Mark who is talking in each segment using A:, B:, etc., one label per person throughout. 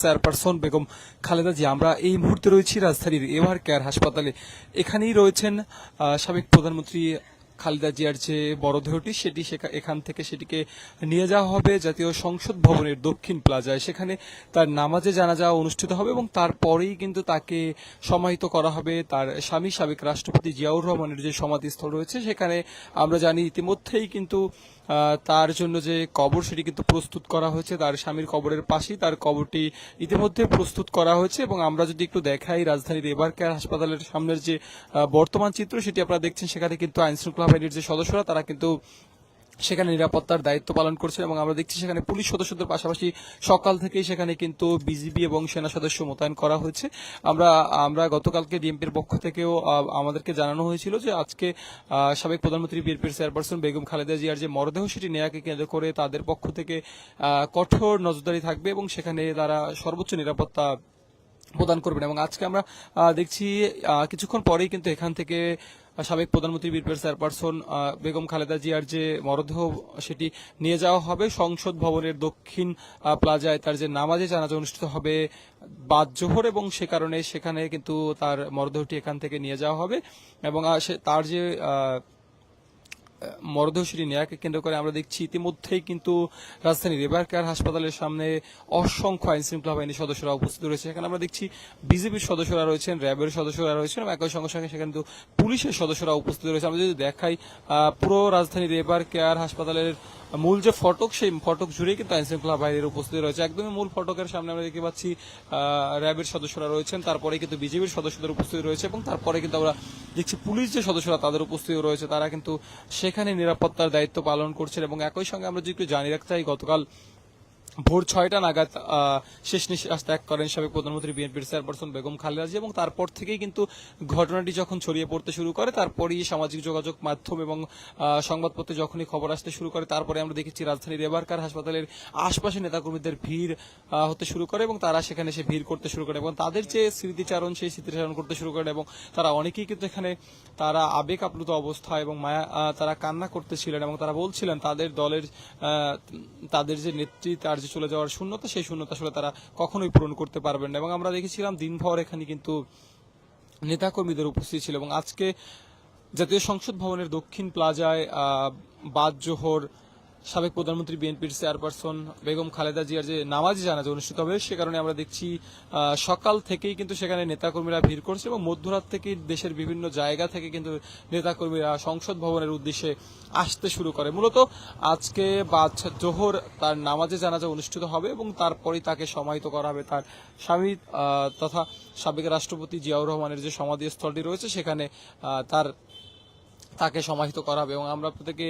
A: Chairperson Begum Khaleda জি আমরা এই মুহূর্তে রয়েছি রাজধানীর এভার কেয়ার হাসপাতালে। এখানেই রয়েছেন সাবেক প্রধানমন্ত্রী খালেদা জিয়ার যে মরদেহটি সেটি এখান থেকে সেটিকে নিয়ে যাওয়া হবে জাতীয় সংসদ ভবনের দক্ষিণ প্লাজায়। সেখানে তার নামাজে জানাজা অনুষ্ঠিত হবে এবং তারপরেই কিন্তু তাকে সমাহিত করা হবে তার স্বামী সাবেক রাষ্ট্রপতি জিয়াউর রহমানের যে সমাধিস্থল রয়েছে, সেখানে আমরা জানি ইতিমধ্যেই কিন্তু তার জন্য যে কবর সেটি কিন্তু প্রস্তুত করা হয়েছে। তার স্বামীর কবরের পাশেই তার কবরটি ইতিমধ্যে প্রস্তুত করা হয়েছে এবং আমরা যদি একটু দেখাই রাজধানীর এবার কেয়ার হাসপাতালের সামনের যে বর্তমান চিত্র, সেটি আপনারা দেখছেন। সেখানে কিন্তু আইনশৃঙ্খলা বাহিনীর যে সদস্যরা, তারা কিন্তু সেখানে নিরাপত্তার দায়িত্ব পালন করছেন এবং আমরা দেখছি সেখানে পুলিশ সদস্যদের পাশাপাশি সকাল থেকেই সেখানে কিন্তু বিজিবি এবং সেনা সদস্য মোতায়েন করা হয়েছে। আমরা আমরা গতকালকে ডিএমপির পক্ষ থেকেও আমাদেরকে জানানো হয়েছিল যে আজকে সাবেক প্রধানমন্ত্রী বিএনপির চেয়ারপারসন বেগম খালেদা জিয়ার যে মরদেহ সেটি নেয়াকে কেন্দ্র করে তাদের পক্ষ থেকে কঠোর নজরদারি থাকবে এবং সেখানে তারা সর্বোচ্চ নিরাপত্তা প্রদান করবেন। এবং আজকে আমরা দেখছি কিছুক্ষণ পরেই কিন্তু এখান থেকে সাবেক প্রধানমন্ত্রী বীরপের চেয়ারপারসন বেগম খালেদা জিয়ার যে মরদেহ, সেটি নিয়ে যাওয়া হবে। সংসদ ভবনের দক্ষিণ প্লাজায় তার যে নামাজে জানাজা অনুষ্ঠিত হবে বাদ জোহর এবং সে কারণে সেখানে কিন্তু তার মরদেহটি এখান থেকে নিয়ে যাওয়া হবে। এবং তার যে আহ, মরদেহ নেয়াকে কেন্দ্র করে আমরা দেখছি ইতিমধ্যেই কিন্তু রাজধানীর রেবার কেয়ার হাসপাতালের সামনে অসংখ্য আইন শৃঙ্খলা বাহিনীর সদস্যরা উপস্থিত রয়েছে। সেখানে আমরা দেখছি বিজেপির সদস্যরা রয়েছেন র্যাবের সদস্যরা রয়েছেন এবং একই সঙ্গে সঙ্গে সেখানে কিন্তু পুলিশের সদস্যরা উপস্থিত রয়েছে। আমরা যদি দেখাই পুরো রাজধানীর রেবার কেয়ার হাসপাতালের মূল যে ফটক, সেই ফটক জুড়ে কিন্তু আইন শৃঙ্খলা বাহিনীর উপস্থিতি রয়েছে। একদমই মূল ফটকের সামনে আমরা দেখতে পাচ্ছি র্যাবের সদস্যরা রয়েছেন, তারপরে কিন্তু বিজেপির সদস্যদের উপস্থিতি রয়েছে এবং তারপরে কিন্তু আমরা দেখছি পুলিশ যে সদস্যরা তাদের উপস্থিতি রয়েছে, তারা কিন্তু সেখানে নিরাপত্তার দায়িত্ব পালন করছেন এবং একই সঙ্গে আমরা যদি একটু জানিয়ে রাখতে চাই, গতকাল ভোর ছয়টা নাগাদ শেষ নিঃশ্বাস ত্যাগ করেন সাবেক প্রধানমন্ত্রী বিএনপির চেয়ারপারসন বেগম খালেদা এবং তারপর থেকেই কিন্তু ঘটনাটি যখন ছড়িয়ে পড়তে শুরু করে, তারপরই সামাজিক যোগাযোগ মাধ্যম এবং সংবাদপত্রে যখনই খবর আসতে শুরু করে, তারপরে আমরা দেখেছি রাজধানীর এবারকার হাসপাতালের আশপাশে নেতাকর্মীদের ভিড় হতে শুরু করে এবং তারা সেখানে এসে ভিড় করতে শুরু করে এবং তাদের যে স্মৃতিচারণ, সেই স্মৃতিচারণ করতে শুরু করেন এবং তারা অনেকেই কিন্তু এখানে তারা আবেগ আপ্লুত অবস্থা এবং মায়া তারা কান্না করতেছিলেন এবং তারা বলছিলেন তাদের দলের তাদের যে নেত্রী, তার যে চলে যাওয়ার শূন্যতা, সেই শূন্যতা আসলে তারা কখনোই পূরণ করতে পারবেন না। এবং আমরা দেখেছিলাম দিনভর এখানে কিন্তু নেতাকর্মীদের উপস্থিত ছিল। এবং আজকে জাতীয় সংসদ ভবনের দক্ষিণ প্লাজায় বাদ জোহর সাবেক প্রধানমন্ত্রী বিএনপির চেয়ারপারসন বেগম খালেদা জিয়ার যে নামাজি জানাজা অনুষ্ঠিত হবে, সে কারণে আমরা দেখছি সকাল থেকেই কিন্তু সেখানে নেতাকর্মীরা ভিড় করছে এবং মধ্যরাত থেকে দেশের বিভিন্ন জায়গা থেকে কিন্তু নেতাকর্মীরা সংসদ ভবনের উদ্দেশ্যে আসতে শুরু করে। মূলত আজকে বাদ জোহর তার নামাজে জানাজা অনুষ্ঠিত হবে এবং তারপরেই তাকে সমাহিত করা হবে তার স্বামী তথা সাবেক রাষ্ট্রপতি জিয়াউর রহমানের যে সমাধিস্থলটি রয়েছে, সেখানে তার তাকে সমাহিত করা হবে এবং আমরা আপনাদেরকে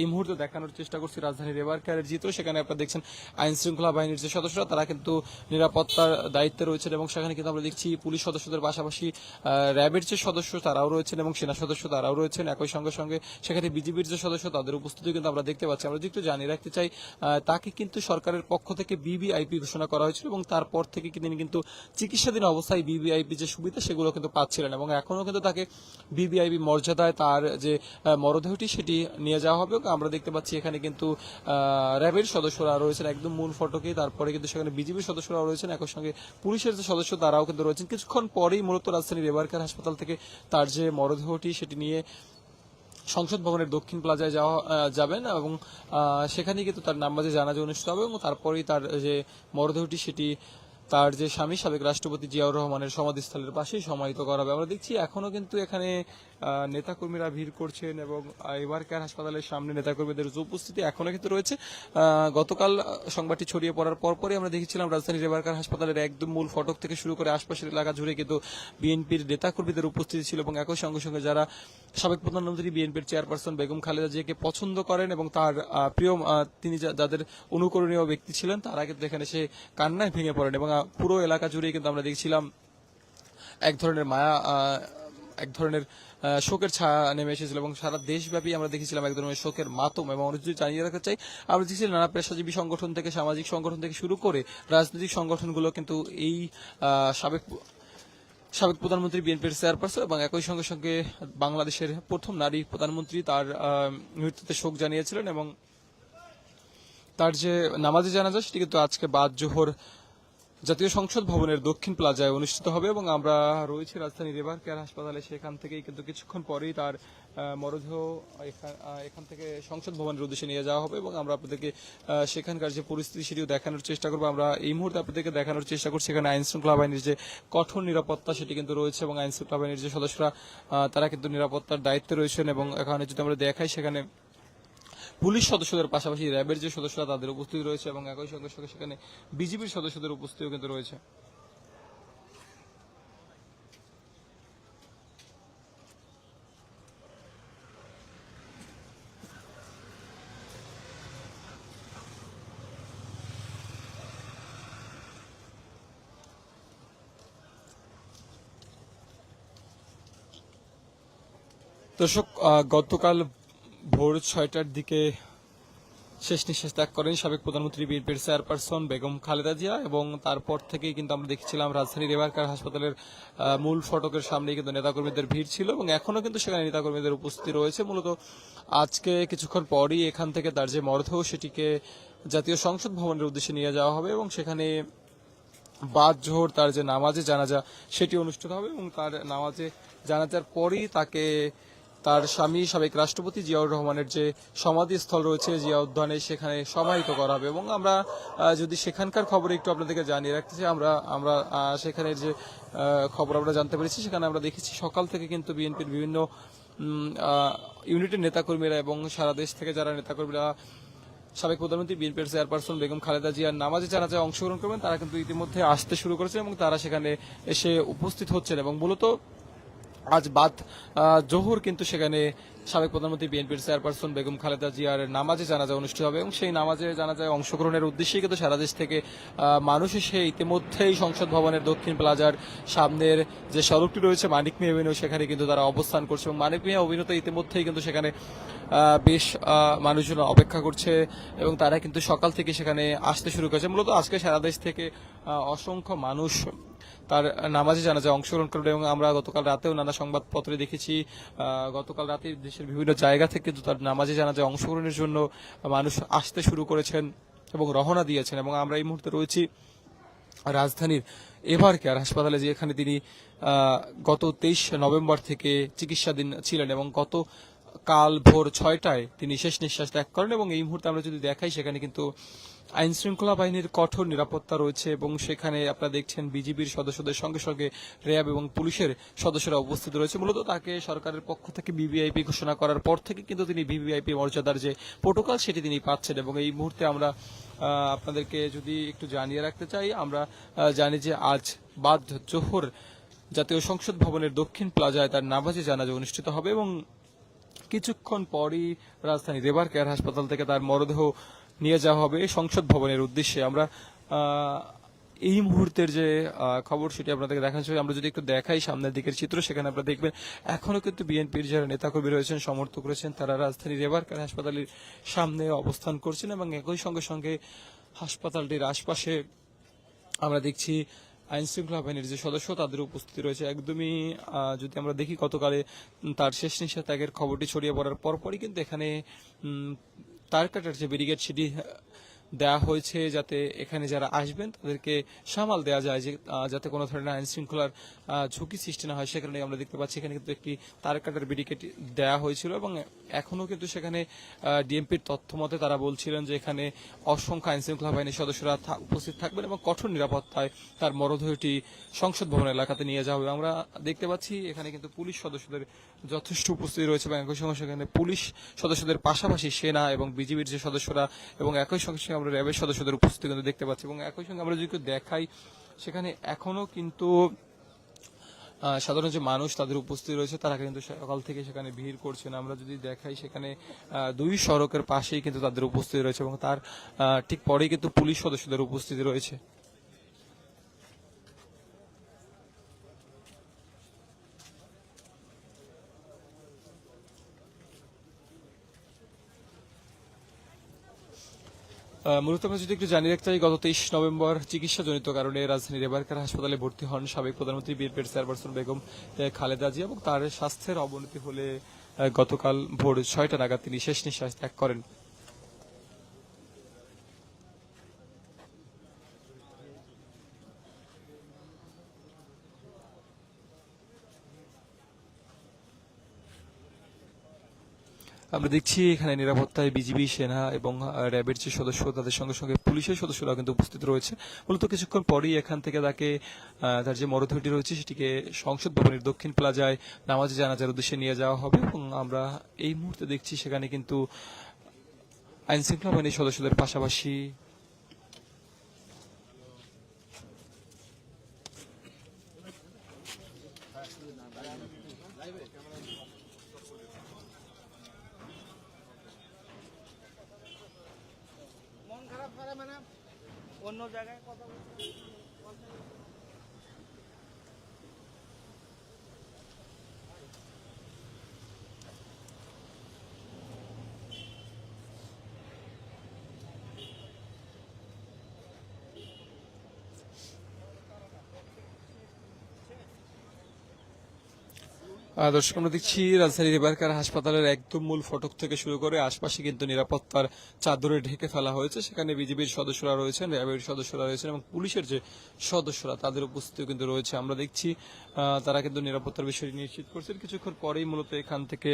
A: এই মুহূর্তে দেখানোর চেষ্টা করছি রাজধানীর এবার কেয়ারের চিত্র সেখানে আপনারা দেখছেন আইন শৃঙ্খলা বাহিনীর যে সদস্যরা, তারা কিন্তু নিরাপত্তার দায়িত্বে রয়েছেন এবং সেখানে কিন্তু আমরা দেখছি পুলিশ সদস্যদের পাশাপাশি র্যাবের যে সদস্য, তারাও রয়েছেন এবং সেনা সদস্য তারাও রয়েছেন। একই সঙ্গে সঙ্গে সেখানে বিজিবির যে সদস্য, তাদের উপস্থিতি কিন্তু আমরা দেখতে পাচ্ছি। আমরা একটু জানিয়ে রাখতে চাই তাকে কিন্তু সরকারের পক্ষ থেকে বিবিআইপি ঘোষণা করা হয়েছিল এবং তারপর থেকে তিনি কিন্তু চিকিৎসাধীন অবস্থায় বিবিআইপি যে সুবিধা, সেগুলো কিন্তু পাচ্ছিলেন এবং এখনও কিন্তু তাকে বিবিআইপি মর্যাদায় তার যে মরদেহটি সেটি নিয়ে যাওয়া হবে। আমরা দেখতে পাচ্ছি এখানে কিন্তু র্যাবের সদস্যরা রয়েছেন, একদম মূল ফটকে। তারপরে কিন্তু সেখানে বিজিবির সদস্যরাও রয়েছেন, একই সঙ্গে পুলিশের যে সদস্য তারাও কিন্তু রয়েছেন। কিছুক্ষণ পরেই মূলত রাজধানীর এবারকার হাসপাতাল থেকে তার যে মরদেহটি সেটি নিয়ে সংসদ ভবনের দক্ষিণ প্লাজায় যাওয়া যাবেন এবং সেখানে কিন্তু তার নামাজে জানাজা অনুষ্ঠিত হবে এবং তারপরেই তার যে মরদেহটি সেটি তার যে স্বামী, সাবেক রাষ্ট্রপতি জিয়াউর রহমানের সমাধিস্থলের পাশেই সমাহিত করা হবে। আমরা দেখছি এখনও কিন্তু এখানে নেতাকর্মীরা ভিড় করছেন এবং এবার হাসপাতালের সামনে নেতাকর্মীদের উপস্থিতি এখনও কিন্তু রয়েছে। গতকাল সংবাদটি ছড়িয়ে পড়ার পরপরই আমরা দেখেছিলাম রাজধানীর এবারকার হাসপাতালের একদম মূল ফটক থেকে শুরু করে আশপাশের এলাকা জুড়ে কিন্তু বিএনপির নেতাকর্মীদের উপস্থিতি ছিল এবং একই সঙ্গে সঙ্গে যারা সাবেক প্রধানমন্ত্রী বিএনপির চেয়ারপারসন বেগম খালেদা জিয়াকে পছন্দ করেন এবং তার প্রিয় তিনি যাদের অনুকরণীয় ব্যক্তি ছিলেন, তারা কিন্তু এখানে সে কান্নায় ভেঙে পড়েন এবং পুরো এলাকা জুড়ে কিন্তু আমরা দেখছিলাম এক ধরনের মায়া এক ধরনের শোকের ছায়া নেমে এসেছিল এবং সারা দেশব্যাপী আমরা দেখেছিলাম এক ধরনের শোকের মাতম এবং আমরা জানিয়ে রাখতে চাই। আমরা দেখছি নানা পেশাজীবী সংগঠন থেকে, সামাজিক সংগঠন থেকে শুরু করে রাজনৈতিক সংগঠনগুলো কিন্তু এই সাবেক সাবেক প্রধানমন্ত্রী বিএনপির চেয়ারপারসন এবং একই সঙ্গে সঙ্গে বাংলাদেশের প্রথম নারী প্রধানমন্ত্রী তার মৃত্যুতে শোক জানিয়েছিলেন এবং তার যে নামাজে জানাজা, সেটি কিন্তু আজকে বাদ জোহর জাতীয় সংসদ ভবনের দক্ষিণ প্লাজায় অনুষ্ঠিত হবে এবং আমরা রয়েছি রাজধানী এবার কেয়ার হাসপাতালে। সেখান থেকেই কিন্তু কিছুক্ষণ পরেই তার মরদেহ এখান থেকে সংসদ ভবনের উদ্দেশ্যে নিয়ে যাওয়া হবে এবং আমরা আপনাদেরকে সেখানকার যে পরিস্থিতি সেটিও দেখানোর চেষ্টা করব। আমরা এই মুহূর্তে আপনাদেরকে দেখানোর চেষ্টা করছি। সেখানে আইন শৃঙ্খলা বাহিনীর যে কঠোর নিরাপত্তা সেটি কিন্তু রয়েছে এবং আইন শৃঙ্খলা বাহিনীর যে সদস্যরা তারা কিন্তু নিরাপত্তার দায়িত্বে রয়েছেন এবং এখানে যদি আমরা দেখাই সেখানে পুলিশ সদস্যদের পাশাপাশি র্যাবের যে সদস্যরা তাদের উপস্থিত রয়েছে এবং একই সঙ্গে সঙ্গে সেখানে বিজিবির সদস্যদের উপস্থিতিও কিন্তু রয়েছে। দর্শক গতকাল ভোর ছয়টার দিকে শেষ নিঃশ্বাস ত্যাগ করেন সাবেক প্রধানমন্ত্রী বিএনপির চেয়ারপারসন বেগম খালেদা জিয়া এবং তারপর থেকেই কিন্তু আমরা দেখছিলাম রাজধানীর এবারকার হাসপাতালের মূল ফটকের সামনে কিন্তু নেতাকর্মীদের ভিড় ছিল এবং এখনও কিন্তু সেখানে নেতাকর্মীদের উপস্থিতি রয়েছে। মূলত আজকে কিছুক্ষণ পরই এখান থেকে তার যে মরদেহ সেটিকে জাতীয় সংসদ ভবনের উদ্দেশ্যে নিয়ে যাওয়া হবে এবং সেখানে বাদ জোহর তার যে নামাজে জানাজা সেটি অনুষ্ঠিত হবে এবং তার নামাজে জানাজার পরই তাকে তার স্বামী সাবেক রাষ্ট্রপতি জিয়াউর রহমানের যে সমাধিস্থল রয়েছে জিয়া উদ্যানে সেখানে সমাহিত করা হবে। এবং আমরা যদি সেখানকার খবর একটু আপনাদেরকে জানিয়ে রাখতে চাই আমরা আমরা আহ, সেখানের যে খবর আমরা জানতে পেরেছি সেখানে আমরা দেখেছি সকাল থেকে কিন্তু বিএনপির বিভিন্ন ইউনিটের নেতাকর্মীরা এবং সারা দেশ থেকে যারা নেতাকর্মীরা সাবেক প্রধানমন্ত্রী বিএনপির চেয়ারপারসন বেগম খালেদা জিয়ার নামাজে যারা যারা অংশগ্রহণ করবেন তারা কিন্তু ইতিমধ্যে আসতে শুরু করেছে এবং তারা সেখানে এসে উপস্থিত হচ্ছেন। এবং মূলত আজ বাদ জোহর কিন্তু সেখানে সাবেক প্রধানমন্ত্রী বিএনপির চেয়ারপারসন বেগম খালেদা জিয়ার নামাজে জানাজা অনুষ্ঠিত হবে এবং সেই নামাজে জানাজায় অংশগ্রহণের উদ্দেশ্যেই কিন্তু সারা দেশ থেকে মানুষ এসে ইতিমধ্যেই সংসদ ভবনের দক্ষিণ প্লাজার সামনের যে সড়কটি রয়েছে মানিক মিয়া অভিনয় সেখানে কিন্তু তারা অবস্থান করছে এবং মানিক মিয়া অভিনেতা ইতিমধ্যেই কিন্তু সেখানে বেশ মানুষজন অপেক্ষা করছে এবং তারা কিন্তু সকাল থেকে সেখানে আসতে শুরু করেছে। মূলত আজকে সারা দেশ থেকে অসংখ্য মানুষ তার নামাজে জানাজা অংশগ্রহণ করবে এবং আমরা গতকাল রাতেও নানা সংবাদপত্রে দেখেছি। গতকাল রাতে দেশের বিভিন্ন জায়গা থেকে তার নামাজে জানাজা অংশগ্রহণের জন্য মানুষ আসতে শুরু করেছেন এবং রহনা দিয়েছেন এবং আমরা এই মুহূর্তে রয়েছি রাজধানীর এভার কেয়ার হাসপাতালে, যেখানে তিনি গত তেইশ নভেম্বর থেকে চিকিৎসাধীন ছিলেন এবং গত কাল ভোর ছয়টায় তিনি শেষ নিঃশ্বাস ত্যাগ করেন এবং এই মুহূর্তে আমরা যদি দেখাই, সেখানে কিন্তু আইন শৃঙ্খলা বাহিনীর কঠোর নিরাপত্তা রয়েছে এবং সেখানে আপনারা দেখছেন বিজিবির সদস্যদের সঙ্গে সঙ্গে র্যাব এবং পুলিশের সদস্যরা উপস্থিত রয়েছে। মূলত তাকে সরকারের পক্ষ থেকে বিবিআইপি ঘোষণা করার পর থেকে কিন্তু তিনি বিবিআইপি মর্যাদার যে প্রোটোকল সেটি তিনি পাচ্ছেন এবং এই মুহূর্তে আমরা আপনাদেরকে যদি একটু জানিয়ে রাখতে চাই, আমরা জানি যে আজ বাদ জোহর জাতীয় সংসদ ভবনের দক্ষিণ প্লাজায় তার নামাজে জানাজা অনুষ্ঠিত হবে এবং কিছুক্ষণ পরই রাজধানী রেবার কেয়ার হাসপাতাল থেকে তার মরদেহ নিয়ে যাওয়া হবে সংসদ ভবনের উদ্দেশ্যে। আমরা এই মুহূর্তের যে খবর সেটি আপনাদেরকে দেখাচ্ছি আমরা যদি একটু দেখাই সামনের দিকের চিত্র, সেখানে আপনারা দেখবেন এখনও কিন্তু বিএনপির যারা নেতাকর্মী রয়েছেন, সমর্থক রয়েছেন, তারা রাজধানী রেবার কেয়ার হাসপাতালের সামনে অবস্থান করছেন এবং একই সঙ্গে সঙ্গে হাসপাতালটির আশপাশে আমরা দেখছি আইন শৃঙ্খলা বাহিনীর যে সদস্য, তাদের উপস্থিতি রয়েছে। একদমই যদি আমরা দেখি গতকালে তার শেষ ত্যাগের খবরটি ছড়িয়ে পড়ার পরপরই কিন্তু এখানে তার কাটার যে ব্যারিকেড সেটি দেওয়া হয়েছে যাতে এখানে যারা আসবেন তাদেরকে সামাল দেওয়া যায় যে যাতে কোনো ধরনের আইন শৃঙ্খলার ঝুঁকি সৃষ্টি না হয়। সেখানে আমরা দেখতে পাচ্ছি এখানে কিন্তু একটি তার কাটার ব্যারিকেড দেওয়া হয়েছিল এবং এখনও কিন্তু সেখানে ডিএমপির তথ্য মতে তারা বলছিলেন যে এখানে অসংখ্য আইন শৃঙ্খলা বাহিনীর সদস্যরা উপস্থিত থাকবেন এবং কঠোর নিরাপত্তায় তার মরদেহটি সংসদ ভবন এলাকাতে নিয়ে যাওয়া হবে। আমরা দেখতে পাচ্ছি এখানে কিন্তু পুলিশ সদস্যদের যথেষ্ট উপস্থিতি রয়েছে এবং একই সঙ্গে সেখানে পুলিশ সদস্যদের পাশাপাশি সেনা এবং বিজিবির যে সদস্যরা এবং একই সঙ্গে সঙ্গে আমরা র্যাবের সদস্যদের উপস্থিতি কিন্তু দেখতে পাচ্ছি এবং একই সঙ্গে আমরা যদি দেখাই, সেখানে এখনও কিন্তু সাধারণ যে মানুষ তাদের উপস্থিতি রয়েছে, তারা কিন্তু সকাল থেকে সেখানে ভিড় করছেন আমরা যদি দেখাই, সেখানে দুই সড়কের পাশেই কিন্তু তাদের উপস্থিতি রয়েছে এবং তার ঠিক পরেই কিন্তু পুলিশ সদস্যদের উপস্থিতি রয়েছে। মূলত আমরা যদি একটু জানিয়ে রাখতে চাই, গত তেইশ নভেম্বর চিকিৎসাজনিত কারণে রাজধানীর রেবারকার হাসপাতালে ভর্তি হন সাবেক প্রধানমন্ত্রী বিএনপির চেয়ারপারসন বেগম খালেদা জিয়া এবং তার স্বাস্থ্যের অবনতি হলে গতকাল ভোর ছয়টা নাগাদ তিনি শেষ নিঃশ্বাস ত্যাগ করেন। আমরা দেখছি এখানে নিরাপত্তায় বিজিবি, সেনা এবং র্যাবের যে সদস্য, তাদের সঙ্গে সঙ্গে পুলিশের সদস্যরাও কিন্তু উপস্থিত রয়েছে। মূলত কিছুক্ষণ পরেই এখান থেকে তাকে তার যে মরদেহটি রয়েছে, সেটিকে সংসদ ভবনের দক্ষিণ প্লাজায় নামাজে জানাজার উদ্দেশ্যে নিয়ে যাওয়া হবে এবং আমরা এই মুহূর্তে দেখছি সেখানে কিন্তু আইনশৃঙ্খলা বাহিনীর সদস্যদের পাশাপাশি
B: অন্য জায়গায় কথা বলতে
A: দর্শক, আমরা দেখছি রাজধানী রেবারকার হাসপাতালের একদম মূল ফটক থেকে শুরু করে আশপাশে কিন্তু নিরাপত্তার চাদরে ঢেকে ফেলা হয়েছে। সেখানে বিজেপির সদস্যরা রয়েছেন, র্যাবের সদস্যরা রয়েছেন এবং পুলিশের যে সদস্যরা, তাদের উপস্থিতিও কিন্তু রয়েছে। আমরা দেখছি তারা কিন্তু নিরাপত্তার বিষয়টি নিশ্চিত করছেন। কিছুক্ষণ পরেই মূলত এখান থেকে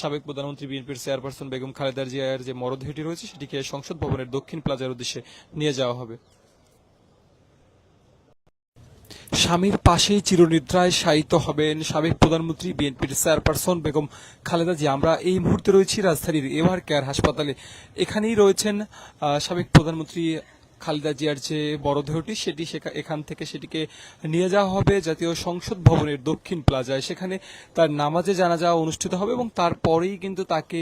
A: সাবেক প্রধানমন্ত্রী বিএনপির চেয়ারপারসন বেগম খালেদার জিয়ার যে মরদেহটি রয়েছে, সেটিকে সংসদ ভবনের দক্ষিণ প্লাজার উদ্দেশ্যে নিয়ে যাওয়া হবে। স্বামীর পাশেই চিরনিদ্রায় শায়িত হবেন সাবেক প্রধানমন্ত্রী বিএনপির চেয়ারপারসন বেগম খালেদা জিয়া। আমরা এই মুহূর্তে রয়েছি রাজধানীর এভার কেয়ার হাসপাতালে। এখানেই রয়েছেন সাবেক প্রধানমন্ত্রী খালেদা জিয়ার যে মরদেহটি সেটি এখান থেকে সেটিকে নিয়ে যাওয়া হবে জাতীয় সংসদ ভবনের দক্ষিণ প্লাজায়। সেখানে তার নামাজে জানাজা অনুষ্ঠিত হবে এবং তারপরেই কিন্তু তাকে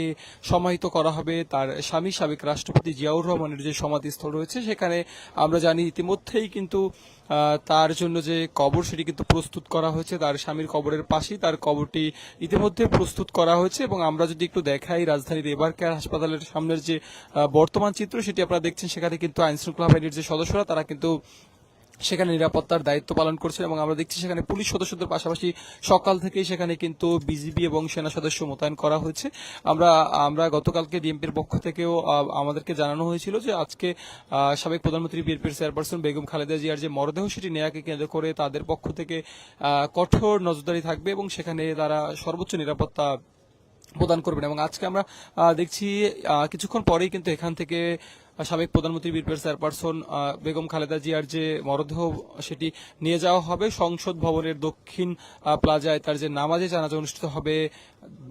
A: সমাহিত করা হবে তার স্বামী, সাবেক রাষ্ট্রপতি জিয়াউর রহমানের যে সমাধিস্থল রয়েছে, সেখানে আমরা জানি ইতিমধ্যেই কিন্তু তার জন্য যে কবর সেটি কিন্তু প্রস্তুত করা হয়েছে। তার স্বামীর কবরের পাশেই তার কবরটি ইতিমধ্যে প্রস্তুত করা হয়েছে এবং আমরা যদি একটু দেখাই রাজধানীর এবার কেয়ার হাসপাতালের সামনের যে বর্তমান চিত্র, সেটি আপনারা দেখছেন। সেখানে কিন্তু আইন শৃঙ্খলা বাহিনীর যে সদস্যরা, তারা কিন্তু সেখানে নিরাপত্তার দায়িত্ব পালন করছে এবং আমরা দেখছি সেখানে পুলিশ সদস্যদের পাশাপাশি সকাল থেকেই সেখানে কিন্তু বিজিবি এবং সেনা সদস্য মোতায়েন করা হয়েছে। আমরা আমরা গতকালকে ডিএমপির পক্ষ থেকেও আমাদেরকে জানানো হয়েছিল যে আজকে সাবেক প্রধানমন্ত্রী বিএনপির চেয়ারপারসন বেগম খালেদা জিয়ার যে মরদেহ সেটি নেয়াকে কেন্দ্র করে তাদের পক্ষ থেকে কঠোর নজরদারি থাকবে এবং সেখানে তারা সর্বোচ্চ নিরাপত্তা প্রদান করবেন। এবং আজকে আমরা দেখছি কিছুক্ষণ পরেই কিন্তু এখান থেকে সাবেক প্রধানমন্ত্রী বীরপের চেয়ারপারসন বেগম খালেদা জিয়ার যে মরদেহ, সেটি নিয়ে যাওয়া হবে। সংসদ ভবনের দক্ষিণ প্লাজায় তার যে নামাজে জানাজা অনুষ্ঠিত হবে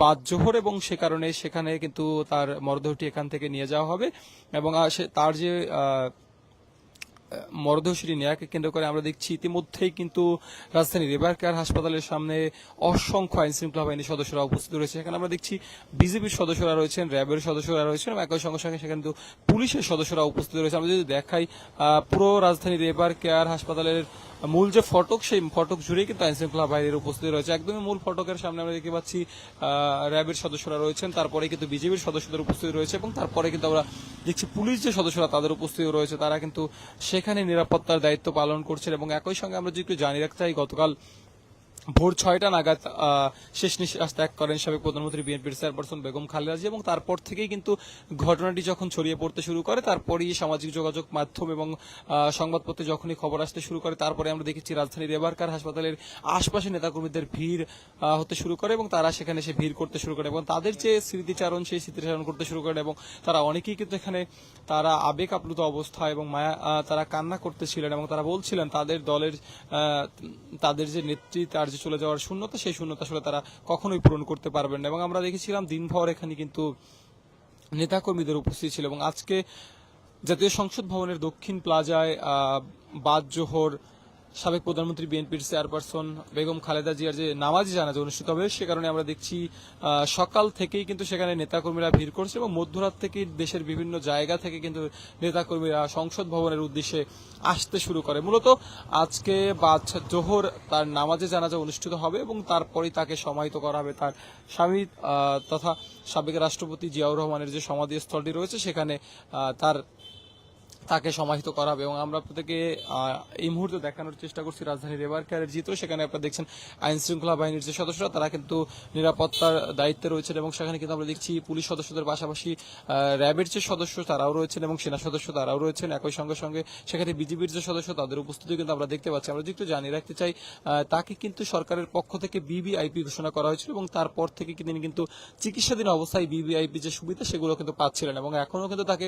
A: বাদ জোহর এবং সে কারণে সেখানে কিন্তু তার মরদেহটি এখান থেকে নিয়ে যাওয়া হবে। এবং তার যে আহ, মরদেহ নেয়াকে কেন্দ্র করে আমরা দেখছি ইতিমধ্যেই কিন্তু রাজধানীর রেবারকার হাসপাতালের সামনে অসংখ্য আইন শৃঙ্খলা বাহিনীর সদস্যরা উপস্থিত রয়েছে। সেখানে আমরা দেখছি বিজেপির সদস্যরা রয়েছেন র্যাবের সদস্যরা রয়েছেন এবং একই সঙ্গে সঙ্গে সেখানে কিন্তু পুলিশের সদস্যরা উপস্থিত রয়েছে। আমরা যদি দেখাই পুরো রাজধানী রেবার কেয়ার হাসপাতালের মূল যে ফটক, সেই ফটক জুড়ে কিন্তু আইন শৃঙ্খলা বাহিনীর উপস্থিত রয়েছে। একদমই মূল ফটকের সামনে আমরা দেখতে পাচ্ছি র্যাবের সদস্যরা রয়েছেন, তারপরে কিন্তু বিজেপির সদস্যদের উপস্থিত রয়েছে এবং তারপরে কিন্তু আমরা দেখছি পুলিশ যে সদস্যরা তাদের উপস্থিত রয়েছে, তারা কিন্তু সেখানে নিরাপত্তার দায়িত্ব পালন করছেন এবং একই সঙ্গে আমরা যদি একটু জানিয়ে রাখতে চাই, গতকাল ভোর ছয়টা নাগাদ শেষ নিঃশ্বাস ত্যাগ করেন সাবেক প্রধানমন্ত্রী বিএনপির চেয়ারপারসন বেগম খালেদা জিয়া এবং তারপর থেকেই কিন্তু ঘটনাটি যখন ছড়িয়ে পড়তে শুরু করে, তারপরেই সামাজিক যোগাযোগ মাধ্যম এবং সংবাদপত্রে যখনই খবর আসতে শুরু করে, তারপরে আমরা দেখেছি রাজধানীর রেবারকার হাসপাতালের আশপাশে নেতাকর্মীদের ভিড় হতে শুরু করে এবং তারা সেখানে এসে ভিড় করতে শুরু করে এবং তাদের যে স্মৃতিচারণ, সেই স্মৃতিচারণ করতে শুরু করে এবং তারা অনেকেই কিন্তু এখানে তারা আবেগ আপ্লুত অবস্থা এবং মায়া তারা কান্না করতেছিলেন এবং তারা বলছিলেন তাদের দলের তাদের যে নেত্রী, তার যে চলে যাওয়ার শূন্যতা, সেই শূন্যতা আসলে তারা কখনোই পূরণ করতে পারবেন না। এবং আমরা দেখেছিলাম দিনভর এখানে কিন্তু নেতাকর্মীদের উপস্থিত ছিল। এবং আজকে জাতীয় সংসদ ভবনের দক্ষিণ প্লাজায় বাদ জোহর সাবেক প্রধানমন্ত্রী বিএনপির চেয়ারপারসন বেগম খালেদা জিয়ার যে নামাজি জানাজা অনুষ্ঠিত হবে, সে কারণে আমরা দেখছি সকাল থেকেই কিন্তু সেখানে নেতাকর্মীরা ভিড় করছে এবং মধ্যরাত থেকে দেশের বিভিন্ন জায়গা থেকে কিন্তু নেতাকর্মীরা সংসদ ভবনের উদ্দেশ্যে আসতে শুরু করে। মূলত আজকে বাদ জোহর তার নামাজে জানাজা অনুষ্ঠিত হবে এবং তারপরেই তাকে সমাহিত করা হবে তার স্বামী তথা সাবেক রাষ্ট্রপতি জিয়াউর রহমানের যে সমাধিস্থলটি রয়েছে, সেখানে তার তাকে সমাহিত করা হবে এবং আমরা আপনাদেরকে এই মুহূর্তে দেখানোর চেষ্টা করছি রাজধানীর এবার কেয়ারের চিত্র সেখানে আপনারা দেখছেন আইন শৃঙ্খলা বাহিনীর যে সদস্যরা, তারা কিন্তু নিরাপত্তার দায়িত্বে রয়েছেন এবং সেখানে কিন্তু আমরা দেখছি পুলিশ সদস্যদের পাশাপাশি র্যাবের যে সদস্য, তারাও রয়েছেন এবং সেনা সদস্য তারাও রয়েছেন। একই সঙ্গে সঙ্গে সেখানে বিজিবির যে সদস্য, তাদের উপস্থিতি কিন্তু আমরা দেখতে পাচ্ছি। আমরা একটু জানিয়ে রাখতে চাই তাকে কিন্তু সরকারের পক্ষ থেকে বিবিআইপি ঘোষণা করা হয়েছিল এবং তারপর থেকে তিনি কিন্তু চিকিৎসাধীন অবস্থায় বিবিআইপি যে সুবিধা, সেগুলো কিন্তু পাচ্ছিলেন এবং এখনও কিন্তু তাকে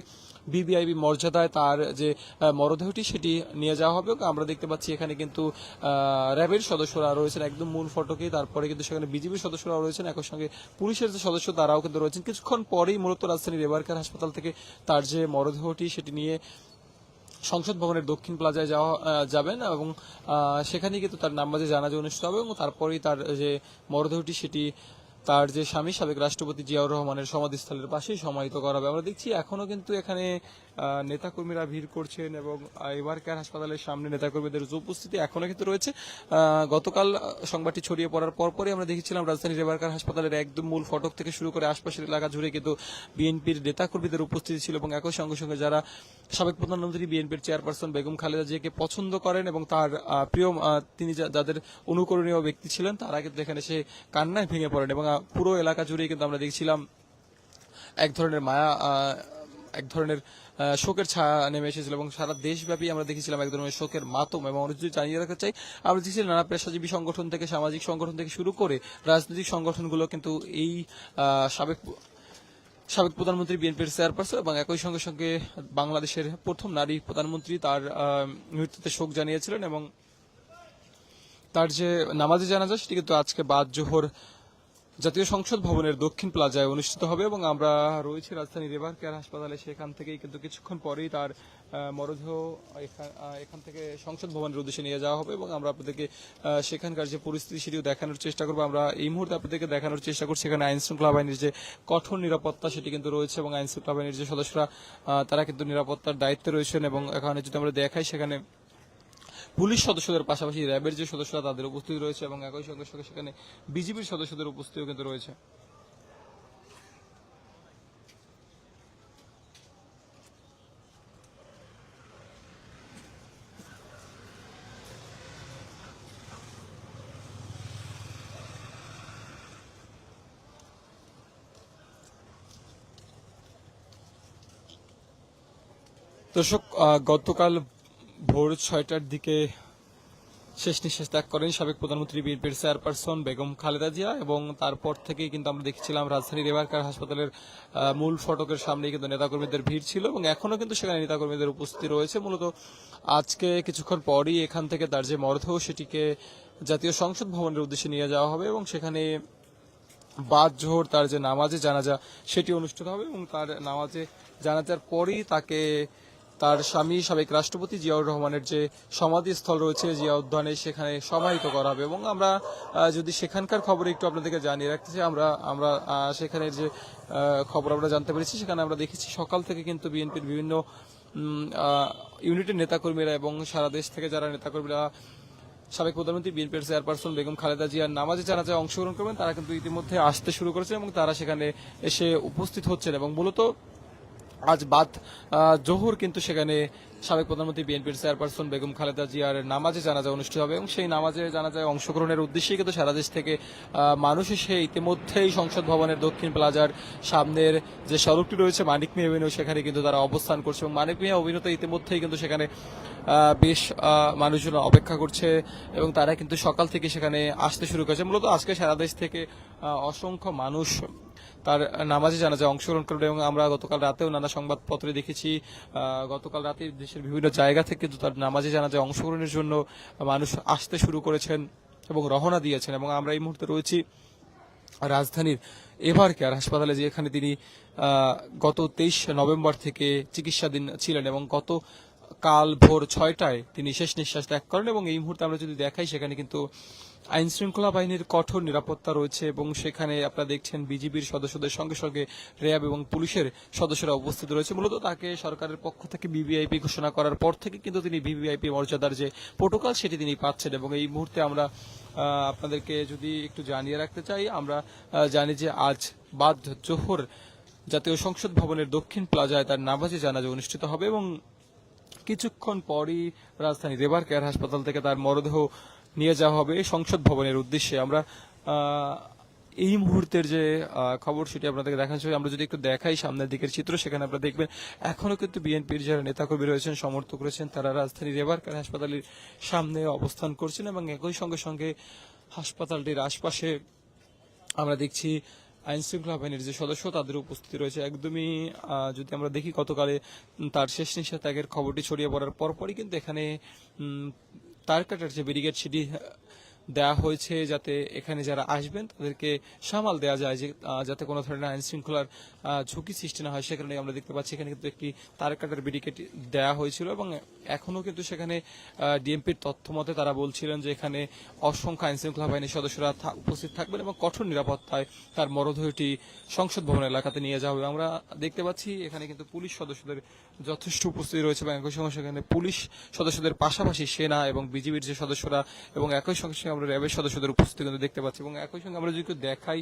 A: বিবিআইপি মর্যাদায় তার যে মরদেহটি সেটি নিয়ে যাওয়া হবে। আমরা দেখতে পাচ্ছি এখানে কিন্তু র্যাবের সদস্যরা রয়েছেন একদম মূল ফটকে। তারপরে কিন্তু সেখানে বিজিবির সদস্যরাও রয়েছেন। একই সঙ্গে পুলিশের যে সদস্য, তারাও কিন্তু রয়েছেন। কিছুক্ষণ পরেই মূলত রাজধানীর রেবারকার হাসপাতাল থেকে তার যে মরদেহটি, সেটি নিয়ে সংসদ ভবনের দক্ষিণ প্লাজায় যাওয়া যাবেন এবং সেখানে কিন্তু তার নামাজে জানাজা অনুষ্ঠিত হবে এবং তারপরেই তার যে মরদেহটি, সেটি তার যে স্বামী, সাবেক রাষ্ট্রপতি জিয়াউর রহমানের সমাধিস্থলের পাশেই সমাহিত করা হবে। আমরা দেখছি এখনও কিন্তু এখানে নেতাকর্মীরা ভিড় করছেন এবং এবার কেয়ার হাসপাতালের সামনে নেতাকর্মীদের উপস্থিতি এখনও কিন্তু রয়েছে। গতকাল সংবাদটি ছড়িয়ে পড়ার পরপরই আমরা দেখেছিলাম রাজধানীর এবারকার হাসপাতালের একদম মূল ফটক থেকে শুরু করে আশপাশের এলাকা জুড়ে কিন্তু বিএনপির নেতাকর্মীদের উপস্থিতি ছিল এবং একই সঙ্গে সঙ্গে যারা সাবেক প্রধানমন্ত্রী, বিএনপির চেয়ারপারসন বেগম খালেদা জিয়াকে পছন্দ করেন এবং তার প্রিয় তিনি যাদের অনুকরণীয় ব্যক্তি ছিলেন, তারা কিন্তু এখানে সে কান্নায় ভেঙে পড়েন এবং পুরো এলাকা জুড়েই কিন্তু আমরা দেখছিলাম এক ধরনের মায়া এক ধরনের শোকের ছায়া নেমে এসেছিল এবং সারা দেশব্যাপী আমরা দেখেছিলাম এক ধরনের শোকের মাতম এবং আমরা জানিয়ে রাখতে চাই। আমরা দেখছি নানা পেশাজীবী সংগঠন থেকে, সামাজিক সংগঠন থেকে শুরু করে রাজনৈতিক সংগঠনগুলো কিন্তু এই সাবেক সাবেক প্রধানমন্ত্রী বিএনপির চেয়ারপারসন এবং একই সঙ্গে সঙ্গে বাংলাদেশের প্রথম নারী প্রধানমন্ত্রী তার মৃত্যুতে শোক জানিয়েছিলেন এবং তার যে নামাজে জানাজা সেটি কিন্তু আজকে বাদ জোহর জাতীয় সংসদ ভবনের দক্ষিণ প্লাজায় অনুষ্ঠিত হবে এবং আমরা রয়েছি রাজধানী রেবার কেয়ার হাসপাতালে। সেখান থেকেই কিন্তু কিছুক্ষণ পরেই তার মরদেহ এখান থেকে সংসদ ভবনের উদ্দেশ্যে নিয়ে যাওয়া হবে এবং আমরা আপনাদেরকে সেখানকার যে পরিস্থিতি সেটিও দেখানোর চেষ্টা করব। আমরা এই মুহূর্তে আপনাদেরকে দেখানোর চেষ্টা করছি এখানে আইন শৃঙ্খলা বাহিনীর যে কঠোর নিরাপত্তা সেটি কিন্তু রয়েছে এবং আইন শৃঙ্খলা বাহিনীর যে সদস্যরা তারা কিন্তু নিরাপত্তার দায়িত্বে রয়েছেন এবং এখানে যদি আমরা দেখাই সেখানে পুলিশ সদস্যদের পাশাপাশি র্যাবের যে সদস্যরা তাদের উপস্থিতি রয়েছে এবং একই সঙ্গে সঙ্গে সেখানে বিজিবির সদস্যদের উপস্থিতিও কিন্তু রয়েছে। দর্শক গতকাল ভোর ছয়টার দিকে শেষ নিঃশ্বাস ত্যাগ করেন সাবেক প্রধানমন্ত্রী বিএনপির চেয়ারপারসন বেগম খালেদা জিয়া এবং তারপর থেকেই কিন্তু আমরা দেখছিলাম রাজধানীর রেবারকার হাসপাতালের মূল ফটকের সামনে কিন্তু নেতাকর্মীদের ভিড় ছিল এবং এখনও কিন্তু সেখানে নেতাকর্মীদের উপস্থিতি রয়েছে। মূলত আজকে কিছুক্ষণ পরই এখান থেকে তার যে মরদেহ সেটিকে জাতীয় সংসদ ভবনের উদ্দেশ্যে নিয়ে যাওয়া হবে এবং সেখানে বাদ জোহর তার যে নামাজে জানাজা সেটি অনুষ্ঠিত হবে এবং তার নামাজে জানাজার পরই তাকে তার স্বামী সাবেক রাষ্ট্রপতি জিয়াউর রহমানের যে সমাধিস্থল রয়েছে জিয়া উদ্যানে সেখানে সমাহিত করা হবে। এবং আমরা যদি সেখানকার খবর একটু আপনাদেরকে জানিয়ে রাখতে চাই, আমরা আমরা সেখানের যে খবর আমরা জানতে পেরেছি, সেখানে আমরা দেখেছি সকাল থেকে কিন্তু বিএনপির বিভিন্ন ইউনিটের নেতাকর্মীরা এবং সারা দেশ থেকে যারা নেতাকর্মীরা, সাবেক প্রধানমন্ত্রী, বিএনপির চেয়ারপারসন বেগম খালেদা জিয়ার নামাজে জানাজায় অংশগ্রহণ করবেন, তারা কিন্তু ইতিমধ্যে আসতে শুরু করেছেন এবং তারা সেখানে এসে উপস্থিত হচ্ছেন। এবং মূলত আজ বাদ জোহর কিন্তু সেখানে সাবেক প্রধানমন্ত্রী বিএনপির চেয়ারপারসন বেগম খালেদা জিয়ার নামাজে জানাজা অনুষ্ঠিত হবে এবং সেই নামাজে জানাজায় অংশগ্রহণের উদ্দেশ্যেই কিন্তু সারা দেশ থেকে মানুষ এসে ইতিমধ্যেই সংসদ ভবনের দক্ষিণ প্লাজার সামনের যে সড়কটি রয়েছে মানিক মিয়া অভিনয় সেখানে কিন্তু তারা অবস্থান করছে এবং মানিক মিয়া অভিনত ইতিমধ্যেই কিন্তু সেখানে বেশ মানুষজন অপেক্ষা করছে এবং তারা কিন্তু সকাল থেকে সেখানে আসতে শুরু করেছে। মূলত আজকে সারা দেশ থেকে অসংখ্য মানুষ তার নামাজে জানাজা অংশগ্রহণ করবে এবং আমরা গতকাল রাতেও নানা সংবাদপত্রে দেখেছি গতকাল রাতে দেশের বিভিন্ন জায়গা থেকে কিন্তু তার নামাজে জানাজা অংশগ্রহণের জন্য মানুষ আসতে শুরু করেছেন এবং রহনা দিয়েছেন এবং আমরা এই মুহূর্তে রয়েছি রাজধানীর এভার কেয়ার হাসপাতালে যেখানে তিনি গত তেইশ নভেম্বর থেকে চিকিৎসাধীন ছিলেন এবং গত কাল ভোর ছয়টায় তিনি শেষ নিঃশ্বাস ত্যাগ করেন এবং এই মুহূর্তে আমরা যদি দেখাই সেখানে কিন্তু আইন শৃঙ্খলা বাহিনীর কঠোর নিরাপত্তা রয়েছে এবং সেখানে আপনারা দেখছেন বিজিবির সদস্যদের সঙ্গে সঙ্গে র্যাব এবং পুলিশের সদস্যরা উপস্থিত রয়েছে। মূলত তাকে সরকারের পক্ষ থেকে বিবিআইপি ঘোষণা করার পর থেকে কিন্তু তিনি বিবিআইপি মর্যাদার যে প্রোটোকল সেটি তিনি পাচ্ছেন এবং এই মুহূর্তে আমরা আপনাদেরকে যদি একটু জানিয়ে রাখতে চাই, আমরা জানি যে আজ বাদ জোহর জাতীয় সংসদ ভবনের দক্ষিণ প্লাজায় তার নামাজে জানাজা অনুষ্ঠিত হবে এবং কিছুক্ষণ পরই রাজধানী রেবার কেয়ার হাসপাতাল থেকে তার মরদেহ নিয়ে যাওয়া হবে সংসদ ভবনের উদ্দেশ্যে আমরা এই মুহূর্তের যে খবর সেটি আপনাদেরকে দেখানো হচ্ছে। আমরা যদি একটু দেখাই সামনের দিকের চিত্র, সেখানে আপনারা দেখবেন এখনও কিন্তু বিএনপির যারা নেতাকর্মী রয়েছেন, সমর্থক রয়েছেন, তারা রাজধানী রেবার কেয়ার হাসপাতালের সামনে অবস্থান করছেন এবং একই সঙ্গে সঙ্গে হাসপাতালটির আশপাশে আমরা দেখছি আইন শৃঙ্খলা বাহিনীর যে সদস্য, তাদের উপস্থিতি রয়েছে একদমই যদি আমরা দেখি গতকালে তার শেষ ত্যাগের খবরটি ছড়িয়ে পড়ার পরপরই কিন্তু এখানে তার কাটার যে ব্যারিকেড সেটি দেওয়া হয়েছে যাতে এখানে যারা আসবেন তাদেরকে সামাল দেওয়া যায় যে যাতে কোনো ধরনের আইন শৃঙ্খলার ঝুঁকি সৃষ্টি না হয়। সেখানে আমরা দেখতে পাচ্ছি এখানে কিন্তু একটি তার কাটার ব্যারিকেড দেওয়া হয়েছিল এবং এখনও কিন্তু সেখানে ডিএমপির তথ্য মতে তারা বলছিলেন যে এখানে অসংখ্য আইন শৃঙ্খলা বাহিনীর সদস্যরা উপস্থিত থাকবেন এবং কঠোর নিরাপত্তায় তার মরদেহটি সংসদ ভবন এলাকাতে নিয়ে যাওয়া হবে। আমরা দেখতে পাচ্ছি এখানে কিন্তু পুলিশ সদস্যদের যথেষ্ট উপস্থিতি রয়েছে এবং একই সঙ্গে সেখানে পুলিশ সদস্যদের পাশাপাশি সেনা এবং বিজিবির যে সদস্যরা এবং একই সঙ্গে আমরা র্যাবের সদস্যদের উপস্থিতি কিন্তু দেখতে পাচ্ছি এবং একই সঙ্গে আমরা যদি একটু দেখাই,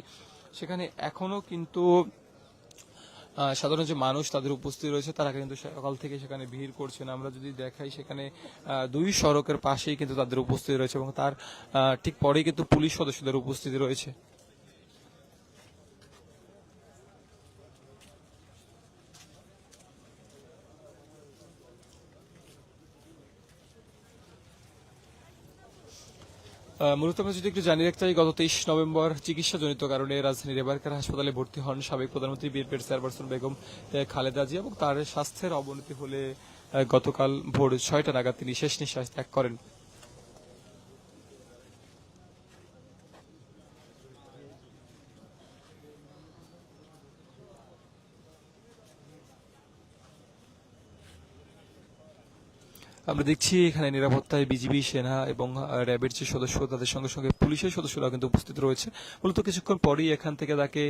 A: সেখানে এখনও কিন্তু সাধারণ যে মানুষ তাদের উপস্থিত রয়েছে, তারা কিন্তু সকাল থেকে সেখানে ভিড় করছেন আমরা যদি দেখাই, সেখানে দুই সড়কের পাশেই কিন্তু তাদের উপস্থিতি রয়েছে এবং তার ঠিক পরেই কিন্তু পুলিশ সদস্যদের উপস্থিতি রয়েছে। মূলত আমরা যদি একটু জানিয়ে রাখতে চাই গত তেইশ নভেম্বর চিকিৎসাজনিত কারণে রাজধানীর এবারকার হাসপাতালে ভর্তি হন সাবেক প্রধানমন্ত্রী বিএনপির চেয়ারপারসন বেগম খালেদা জিয়া এবং তার স্বাস্থ্যের অবনতি হলে গতকাল ভোর ছয়টা নাগাদ তিনি শেষ নিঃশ্বাস ত্যাগ করেন। আমরা দেখছি এখানে নিরাপত্তায় বিজিবি, সেনা এবং র্যাবের যে সদস্য, তাদের সঙ্গে সঙ্গে পুলিশের সদস্যরা কিন্তু উপস্থিত রয়েছে। মূলত কিছুক্ষণ পরই এখান থেকে তাকে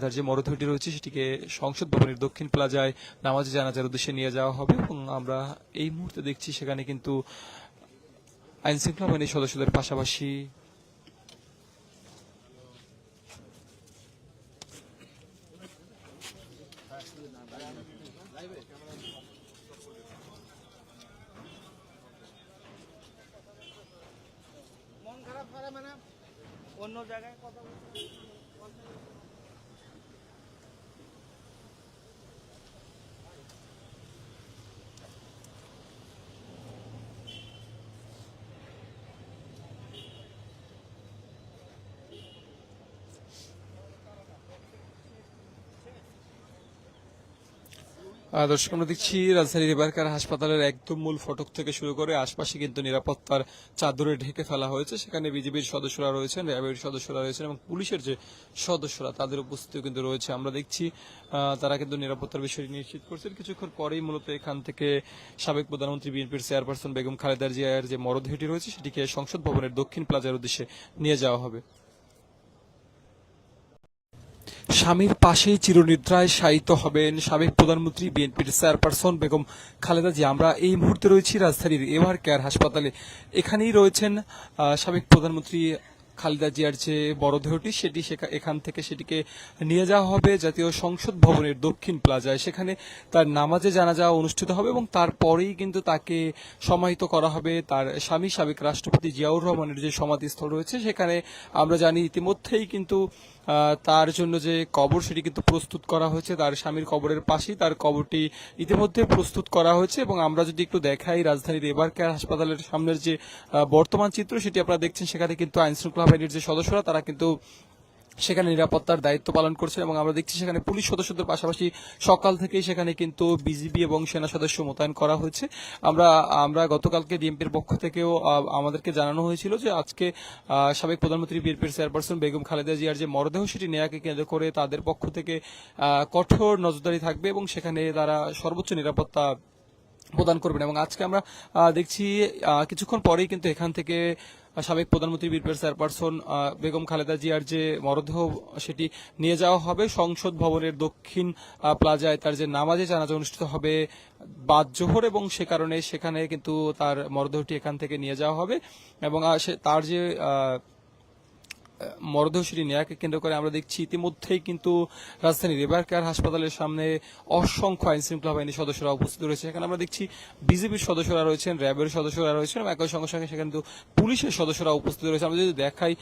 A: তার যে মরদেহটি রয়েছে সেটিকে সংসদ ভবনের দক্ষিণ প্লাজায় নামাজে জানাজার উদ্দেশ্যে নিয়ে যাওয়া হবে এবং আমরা এই মুহূর্তে দেখছি সেখানে কিন্তু আইন শৃঙ্খলা বাহিনীর সদস্যদের পাশাপাশি
B: জায়গায় কথা
A: দর্শক, আমরা দেখছি রাজধানীর এবারকার হাসপাতালের একদম মূল ফটক থেকে শুরু করে আশপাশে কিন্তু নিরাপত্তার চাদরে ঢেকে ফেলা হয়েছে। সেখানে বিজেপির সদস্যরা রয়েছেন, র্যাবের সদস্যরা রয়েছেন এবং পুলিশের যে সদস্যরা, তাদের উপস্থিতি কিন্তু রয়েছে। আমরা দেখছি তারা কিন্তু নিরাপত্তার বিষয়টি নিশ্চিত করছেন। কিছুক্ষণ পরেই মূলত এখান থেকে সাবেক প্রধানমন্ত্রী বিএনপির চেয়ারপারসন বেগম খালেদার জিয়ার যে মরদেহটি রয়েছে, সেটিকে সংসদ ভবনের দক্ষিণ প্লাজার উদ্দেশ্যে নিয়ে যাওয়া হবে। স্বামীর পাশেই চিরনিদ্রায় শায়িত হবেন সাবেক প্রধানমন্ত্রী বিএনপির চেয়ারপারসন বেগম খালেদা জিয়া। আমরা এই মুহূর্তে রয়েছি রাজধানীর এভার কেয়ার হাসপাতালে। এখানেই রয়েছেন সাবেক প্রধানমন্ত্রী খালেদা জিয়ার যে মরদেহটি সেটি এখান থেকে সেটিকে নিয়ে যাওয়া হবে জাতীয় সংসদ ভবনের দক্ষিণ প্লাজায়। সেখানে তার নামাজে জানাজা অনুষ্ঠিত হবে এবং তারপরেই কিন্তু তাকে সমাহিত করা হবে তার স্বামী সাবেক রাষ্ট্রপতি জিয়াউর রহমানের যে সমাধিস্থল রয়েছে, সেখানে আমরা জানি ইতিমধ্যেই কিন্তু তার জন্য যে কবর সেটি কিন্তু প্রস্তুত করা হয়েছে। তার স্বামীর কবরের পাশেই তার কবরটি ইতিমধ্যে প্রস্তুত করা হয়েছে এবং আমরা যদি একটু দেখাই রাজধানীর এবার কেয়ার হাসপাতালের সামনের যে বর্তমান চিত্র, সেটি আপনারা দেখছেন। সেখানে কিন্তু আইনশৃঙ্খলা বাহিনীর যে সদস্যরা, তারা কিন্তু সেখানে নিরাপত্তার দায়িত্ব পালন করছেন এবং আমরা দেখছি সেখানে পুলিশ সদস্যদের পাশাপাশি সকাল থেকেই সেখানে কিন্তু বিজিবি এবং সেনা সদস্য মোতায়েন করা হয়েছে। আমরা আমরা গতকালকে ডিএমপির পক্ষ থেকেও আমাদেরকে জানানো হয়েছিল যে আজকে সাবেক প্রধানমন্ত্রী বিএনপির চেয়ারপারসন বেগম খালেদা জিয়ার যে মরদেহ সেটি নেয়াকে কেন্দ্র করে তাদের পক্ষ থেকে কঠোর নজরদারি থাকবে এবং সেখানে তারা সর্বোচ্চ নিরাপত্তা প্রদান করবেন। এবং আজকে আমরা দেখছি কিছুক্ষণ পরেই কিন্তু এখান থেকে সাবেক প্রধানমন্ত্রী বীরপের চেয়ারপারসন বেগম খালেদা জিয়ার যে মরদেহ, সেটি নিয়ে যাওয়া হবে। সংসদ ভবনের দক্ষিণ প্লাজায় তার যে নামাজে জানাজা অনুষ্ঠিত হবে বাদ জোহর এবং সে কারণে সেখানে কিন্তু তার মরদেহটি এখান থেকে নিয়ে যাওয়া হবে। এবং তার যে আহ, নেয়াকে কেন্দ্র করে আমরা দেখছি ইতিমধ্যেই কিন্তু রাজধানীর রেবার কেয়ার হাসপাতালের সামনে অসংখ্য আইন শৃঙ্খলা বাহিনীর সদস্যরা উপস্থিত রয়েছে। সেখানে আমরা দেখছি বিজেপির সদস্যরা রয়েছেন র্যাবের সদস্যরা রয়েছেন এবং একই সঙ্গে সঙ্গে সেখানে কিন্তু পুলিশের সদস্যরা উপস্থিত রয়েছে। আমরা যদি দেখাই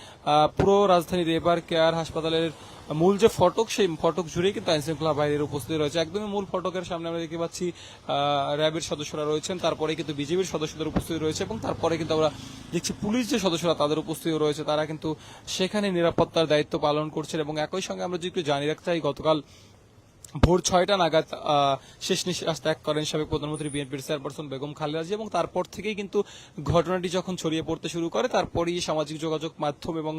A: পুরো রাজধানীর রেবার কেয়ার হাসপাতালের মূল যে ফটক, সেই ফটক জুড়েই কিন্তু আইন শৃঙ্খলা বাহিনীর উপস্থিত রয়েছে। একদমই মূল ফটকের সামনে আমরা দেখতে পাচ্ছি র্যাবের সদস্যরা রয়েছেন, তারপরে কিন্তু বিজেপির সদস্যদের উপস্থিত রয়েছে এবং তারপরে কিন্তু আমরা দেখছি পুলিশ যে সদস্যরা তাদের উপস্থিত রয়েছে, তারা কিন্তু সেখানে নিরাপত্তার দায়িত্ব পালন করছেন এবং একই সঙ্গে আমরা যদি একটু জানিয়ে রাখতে চাই, গতকাল ভোর ছয়টা নাগাদ শেষ নিঃশ্বাস ত্যাগ করেন সাবেক প্রধানমন্ত্রী বিএনপির চেয়ারপারসন বেগম খালেদা এবং তারপর থেকেই কিন্তু ঘটনাটি যখন ছড়িয়ে পড়তে শুরু করে, তারপরেই সামাজিক যোগাযোগ মাধ্যম এবং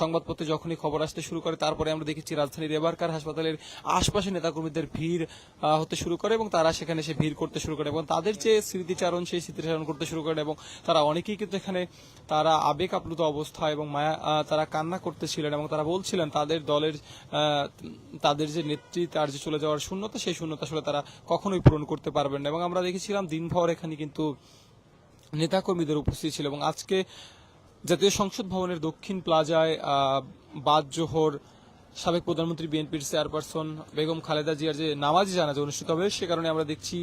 A: সংবাদপত্রে যখনই খবর আসতে শুরু করে, তারপরে আমরা দেখেছি রাজধানীর এবারকার হাসপাতালের আশপাশে নেতাকর্মীদের ভিড় হতে শুরু করে এবং তারা সেখানে এসে ভিড় করতে শুরু করে এবং তাদের যে স্মৃতিচারণ, সেই স্মৃতিচারণ করতে শুরু করে এবং তারা অনেকেই কিন্তু এখানে তারা আবেগ আপ্লুত অবস্থা এবং মায়া তারা কান্না করতেছিলেন এবং তারা বলছিলেন তাদের দলের তাদের যে নেত্রী, তার যে চলে যাওয়ার শূন্যতা, সেই শূন্যতা আসলে তারা কখনোই পূরণ করতে পারবেন না। এবং আমরা দেখেছিলাম দিনভর এখানে কিন্তু নেতাকর্মীদের উপস্থিত ছিল। এবং আজকে জাতীয় সংসদ ভবনের দক্ষিণ প্লাজায় বাদ জোহর সাবেক প্রধানমন্ত্রী বিএনপির চেয়ারপারসন বেগম খালেদা জিয়ার যে নামাজি জানাজা অনুষ্ঠিত হবে, সে কারণে আমরা দেখছি